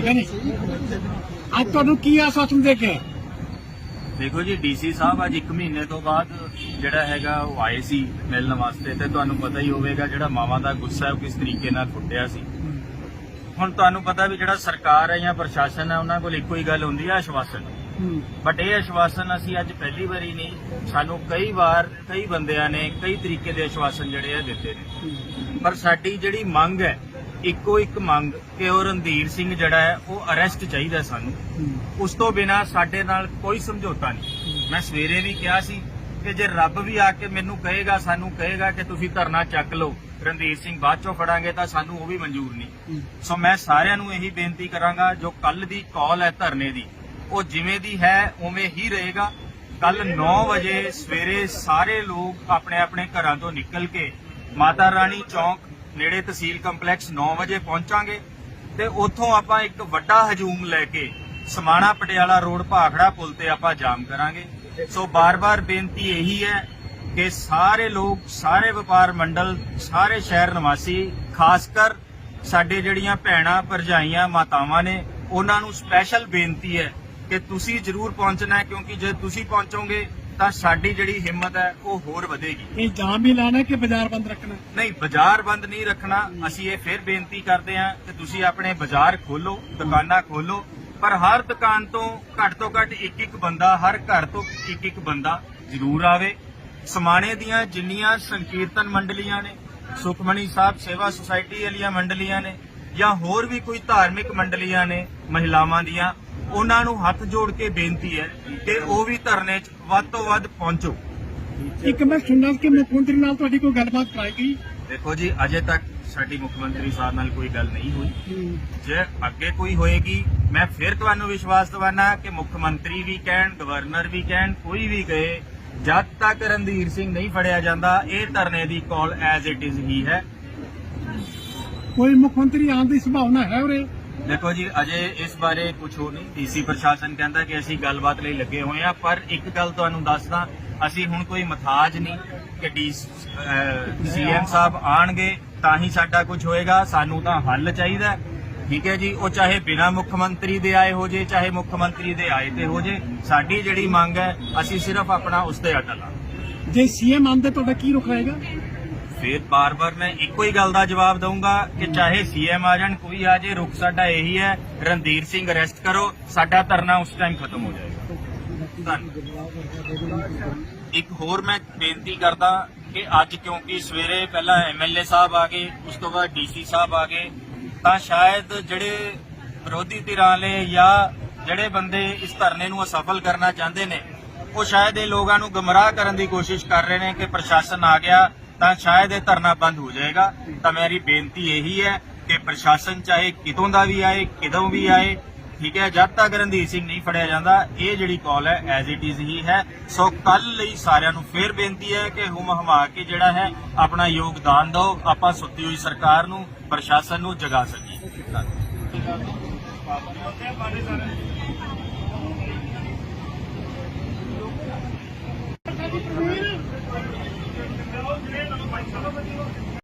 ਠੀਕ ਹੈ ਨਹੀਂ? ਅੱਜ ਤੁਹਾਨੂੰ ਕੀ ਆਸ਼ਵਾਸਨ ਦੇ ਕੇ? ਦੇਖੋ ਜੀ ਡੀਸੀ ਸਾਹਿਬ ਅੱਜ 1 ਮਹੀਨੇ ਤੋਂ ਬਾਅਦ ਜਿਹੜਾ ਹੈਗਾ ਉਹ ਆਏ ਸੀ ਮਿਲਣ ਵਾਸਤੇ ਤੇ ਤੁਹਾਨੂੰ ਪਤਾ ਹੀ ਹੋਵੇਗਾ ਜਿਹੜਾ ਮਾਵਾਂ ਦਾ ਗੁੱਸਾ ਕਿਸ ਤਰੀਕੇ ਨਾਲ ਫੁੱਟਿਆ ਸੀ। ਹੁਣ ਤੁਹਾਨੂੰ ਪਤਾ ਵੀ ਜਿਹੜਾ ਸਰਕਾਰ ਹੈ ਜਾਂ ਪ੍ਰਸ਼ਾਸਨ ਹੈ ਉਹਨਾਂ ਕੋਲ ਇੱਕੋ ਹੀ ਗੱਲ ਹੁੰਦੀ ਹੈ ਆਸ਼ਵਾਸਨ। ਬਟ ਇਹ ਆਸ਼ਵਾਸਨ ਅਸੀਂ ਅੱਜ ਪਹਿਲੀ ਵਾਰੀ ਨਹੀਂ ਸਾਨੂੰ ਕਈ ਵਾਰ ਕਈ ਬੰਦਿਆਂ ਨੇ ਕਈ ਤਰੀਕੇ ਦੇ ਆਸ਼ਵਾਸਨ ਜਿਹੜੇ ਆ ਦਿੱਤੇ ਨੇ। ਪਰ ਸਾਡੀ ਜਿਹੜੀ ਮੰਗ ਹੈ ਇੱਕੋ ਇੱਕ ਮੰਗ ਕਿ ਉਹ ਰਣਧੀਰ ਸਿੰਘ ਜਿਹੜਾ ਹੈ ਉਹ ਅਰੈਸਟ ਚਾਹੀਦਾ ਸਾਨੂੰ। ਉਸ ਤੋਂ ਬਿਨਾ ਸਾਡੇ ਨਾਲ ਕੋਈ ਸਮਝੌਤਾ ਨਹੀਂ। ਮੈਂ ਸਵੇਰੇ ਵੀ ਕਿਹਾ ਸੀ ਕਿ ਜੇ ਰੱਬ ਵੀ ਆ ਕੇ ਮੈਨੂੰ ਕਹੇਗਾ ਸਾਨੂੰ ਕਹੇਗਾ ਕਿ ਤੁਸੀਂ ਧਰਨਾ ਚੱਕ ਲਓ ਰਣਧੀਰ ਸਿੰਘ ਬਾਅਦ ਚੋਂ ਫੜਾਂਗੇ ਤਾਂ ਸਾਨੂੰ ਉਹ ਵੀ ਮਨਜ਼ੂਰ ਨਹੀਂ। ਸੋ ਮੈਂ ਸਾਰਿਆਂ ਨੂੰ ਇਹੀ ਬੇਨਤੀ ਕਰਾਂਗਾ ਜੋ ਕੱਲ ਦੀ ਕਾਲ ਹੈ ਧਰਨੇ ਦੀ ਉਹ ਜਿਵੇਂ ਦੀ ਹੈ ਉਵੇਂ ਹੀ ਰਹੇਗਾ। ਕੱਲ 9 ਵਜੇ ਸਵੇਰੇ ਸਾਰੇ ਲੋਕ ਆਪਣੇ ਆਪਣੇ ਘਰਾਂ ਤੋਂ ਨਿਕਲ ਕੇ ਮਾਤਾ ਰਾਣੀ ਚੌਂਕ ਨੇੜੇ ਤਹਿਸੀਲ ਕੰਪਲੈਕਸ 9 ਵਜੇ ਪਹੁੰਚਾਂਗੇ ਤੇ ਉੱਥੋਂ ਆਪਾਂ ਇੱਕ ਵੱਡਾ ਹਜੂਮ ਲੈ ਕੇ ਸਮਾਣਾ ਪਟਿਆਲਾ ਰੋਡ ਭਾਖੜਾ ਪੁਲ ਤੇ ਆਪਾਂ ਜਾਮ ਕਰਾਂਗੇ। ਸੋ ਬਾਰ-ਬਾਰ ਬੇਨਤੀ ਇਹੀ ਹੈ ਕਿ ਸਾਰੇ ਲੋਕ, ਸਾਰੇ ਵਪਾਰ ਮੰਡਲ, ਸਾਰੇ ਸ਼ਹਿਰ ਨਿਵਾਸੀ ਖਾਸ ਕਰ ਸਾਡੇ ਜਿਹੜੀਆਂ ਭੈਣਾਂ, ਭਰਜਾਈਆਂ, ਮਾਤਾਵਾਂ ਨੇ, ਉਹਨਾਂ ਨੂੰ ਸਪੈਸ਼ਲ ਬੇਨਤੀ ਹੈ ਕਿ ਤੁਸੀਂ ਜ਼ਰੂਰ ਪਹੁੰਚਣਾ ਹੈ ਕਿਉਂਕਿ ਜੇ ਤੁਸੀਂ ਪਹੁੰਚੋਗੇ ਤਾਂ ਸਾਡੀ ਜਿਹੜੀ ਹਿੰਮਤ ਹੈ ਉਹ ਹੋਰ ਵਧੇਗੀ। ਇਹ ਜਾਮ ਵੀ ਲਾਣਾ ਕਿ ਬਾਜ਼ਾਰ ਬੰਦ ਰੱਖਣਾ? ਨਹੀਂ ਬਾਜ਼ਾਰ ਬੰਦ ਨਹੀਂ ਰੱਖਣਾ। ਅਸੀਂ ਇਹ ਫਿਰ ਬੇਨਤੀ ਕਰਦੇ ਹਾਂ ਕਿ ਤੁਸੀਂ ਆਪਣੇ ਬਾਜ਼ਾਰ ਖੋਲੋ ਦੁਕਾਨਾਂ ਖੋਲੋ ਪਰ ਹਰ ਦੁਕਾਨ ਤੋਂ ਘੱਟ ਤੋਂ ਘੱਟ ਇੱਕ ਇੱਕ ਬੰਦਾ ਹਰ ਘਰ ਤੋਂ ਇੱਕ ਇੱਕ ਬੰਦਾ ਜ਼ਰੂਰ ਆਵੇ। ਸਮਾਣੇ ਦੀਆਂ ਜਿੰਨੀਆਂ ਸੰਕੀਰਤਨ ਮੰਡਲੀਆਂ ਨੇ ਸੁਖਮਣੀ ਸਾਹਿਬ ਸੇਵਾ ਸੁਸਾਇਟੀ ਵਾਲੀਆਂ ਮੰਡਲੀਆਂ ਨੇ ਜਾਂ ਹੋਰ ਵੀ ਕੋਈ ਧਾਰਮਿਕ ਮੰਡਲੀਆਂ ਨੇ ਮਹਿਲਾਵਾਂ ਦੀਆਂ ਉਹਨਾਂ ਨੂੰ ਹੱਥ ਜੋੜ ਕੇ ਬੇਨਤੀ ਹੈ ਕਿ ਉਹ ਵੀ ਧਰਨੇ 'ਚ ਵੱਧ ਤੋਂ ਵੱਧ ਪਹੁੰਚੋ। ਇੱਕ ਮੈਂ ਸੁਣਿਆ ਸੀ ਕਿ ਮੁੱਖ ਮੰਤਰੀ ਨਾਲ ਤੁਹਾਡੀ ਕੋਈ ਗੱਲਬਾਤ ਕਰਾਈ ਗਈ? ਦੇਖੋ ਜੀ ਅਜੇ ਤੱਕ ਸਾਡੀ ਮੁੱਖ ਮੰਤਰੀ ਸਾਹਿਬ ਨਾਲ ਕੋਈ ਗੱਲ ਨਹੀਂ ਹੋਈ। ਜੇ ਅੱਗੇ ਕੋਈ ਹੋਏਗੀ ਮੈਂ ਫਿਰ ਤੁਹਾਨੂੰ ਵਿਸ਼ਵਾਸ ਦਿਵਾਨਾ ਕਿ ਮੁੱਖ ਮੰਤਰੀ ਵੀ ਕਹਿਣ ਗਵਰਨਰ ਵੀ ਕਹਿਣ ਕੋਈ ਵੀ ਕਹੇ ਜਦ ਤੱਕ ਰਣਧੀਰ ਸਿੰਘ ਨਹੀਂ ਫੜਿਆ ਜਾਂਦਾ ਇਹ ਧਰਨੇ ਦੀ ਕਾਲ ਐਜ਼ ਇਟ ਇਜ਼ ਹੀ ਹੈ। ਕੋਈ ਮੁੱਖ ਮੰਤਰੀ ਆਉਣ ਦੀ ਸੰਭਾਵਨਾ ਹੈ ਉਰੇ? ਦੇਖੋ ਜੀ, ਅਜੇ ਇਸ ਬਾਰੇ ਕੁਝ ਹੋ ਨਹੀਂ। ਡੀਸੀ ਪ੍ਰਸ਼ਾਸਨ ਕਹਿੰਦਾ ਕਿ ਅਸੀਂ ਗੱਲਬਾਤ ਲਈ ਲੱਗੇ ਹੋਏ ਆ ਪਰ ਇੱਕ ਗੱਲ ਤੁਹਾਨੂੰ ਦੱਸਦਾ, ਅਸੀਂ ਹੁਣ ਕੋਈ ਮਥਾਜ ਨਹੀਂ ਕਿ ਡੀ ਸੀਐਮ ਸਾਹਿਬ ਆਣਗੇ, ਤਾਂ ਹੀ ਸਾਡਾ ਕੁਝ ਹੋਏਗਾ, ਸਾਨੂੰ ਤਾਂ ਹੱਲ ਚਾਹੀਦਾ ਠੀਕ ਹੈ ਜੀ, ਉਹ ਚਾਹੇ ਬਿਨਾ ਮੁੱਖ ਮੰਤਰੀ ਦੇ ਆਏ ਹੋ ਜੇ, ਚਾਹੇ ਮੁੱਖ ਮੰਤਰੀ ਦੇ ਆਏ ਤੇ ਹੋ ਜੇ, ਸਾਡੀ ਜਿਹੜੀ ਮੰਗ ਹੈ, ਅਸੀਂ ਸਿਰਫ ਆਪਣਾ ਉਸ ਤੇ ਅਟਲ ਆ ਜੇ ਸੀਐਮ ਆਉਂਦੇ, ਤੁਹਾਡਾ ਕੀ ਰੁਖ ਰਹੇਗਾ? ਫਿਰ ਬਾਰ-ਬਾਰ ਮੈਂ ਇੱਕੋ ਹੀ ਗੱਲ ਦਾ ਜਵਾਬ ਦਊਂਗਾ ਕਿ ਚਾਹੇ ਸੀਐਮ ਆ ਜਾਣ, ਕੋਈ ਆ ਜੇ, ਰੁਖ ਸਾਡਾ ਇਹੀ ਹੈ, ਰਣਧੀਰ ਸਿੰਘ ਅਰੈਸਟ ਕਰੋ, ਸਾਡਾ ਧਰਨਾ ਉਸ ਟਾਈਮ ਖਤਮ ਹੋ ਜਾਏਗਾ। ਧੰਨਵਾਦ। ਇੱਕ ਹੋਰ ਮੈਂ ਬੇਨਤੀ ਕਰਦਾ ਕਿ ਅੱਜ ਕਿਉਂਕਿ ਸਵੇਰੇ ਪਹਿਲਾਂ ਐਮਐਲਏ ਸਾਹਿਬ ਆ ਗਏ, ਉਸ ਤੋਂ ਬਾਅਦ ਡੀਸੀ ਸਾਹਿਬ ਆ ਗਏ, ਤਾਂ ਸ਼ਾਇਦ ਜਿਹੜੇ ਵਿਰੋਧੀ ਧਿਰਾਂ ਵਾਲੇ ਜਾਂ ਜਿਹੜੇ ਬੰਦੇ ਇਸ ਧਰਨੇ ਨੂੰ ਅਸਫਲ ਕਰਨਾ ਚਾਹੁੰਦੇ ਨੇ, ਉਹ ਸ਼ਾਇਦ ਇਹ ਲੋਕਾਂ ਨੂੰ ਗਮਰਾਹ ਕਰਨ ਦੀ ਕੋਸ਼ਿਸ਼ ਕਰ ਰਹੇ ਨੇ ਕਿ ਪ੍ਰਸ਼ਾਸਨ ਆ ਗਿਆ ਤਾਂ ਸ਼ਾਇਦ ਇਹ ਧਰਨਾ ਬੰਦ ਹੋ ਜਾਏਗਾ। ਤਾਂ ਮੇਰੀ ਬੇਨਤੀ ਇਹੀ ਹੈ ਕਿ ਪ੍ਰਸ਼ਾਸਨ ਚਾਹੇ ਕਿਤੋਂ ਦਾ ਵੀ ਆਏ, ਕਿਦੋਂ ਵੀ ਆਏ, ਠੀਕ ਹੈ, ਜਦ ਤੱਕ ਰਣਧੀਰ ਸਿੰਘ ਨਹੀਂ ਫੜਿਆ ਜਾਂਦਾ, ਇਹ ਜਿਹੜੀ ਕਾਲ ਹੈ ਐਜ਼ ਇਟ ਇਜ਼ ਹੀ ਹੈ। ਸੋ ਕੱਲ ਲਈ ਸਾਰਿਆਂ ਨੂੰ ਫੇਰ ਬੇਨਤੀ ਹੈ ਕਿ ਹੁਮ ਹਮਾ ਕੇ ਜਿਹੜਾ ਹੈ, ਆਪਣਾ ਯੋਗਦਾਨ ਦਿਓ, ਆਪਾਂ ਸੁੱਤੀ ਹੋਈ ਸਰਕਾਰ ਨੂੰ, ਪ੍ਰਸ਼ਾਸਨ ਨੂੰ ਜਗਾ ਸਕੀਏ। ਜੀ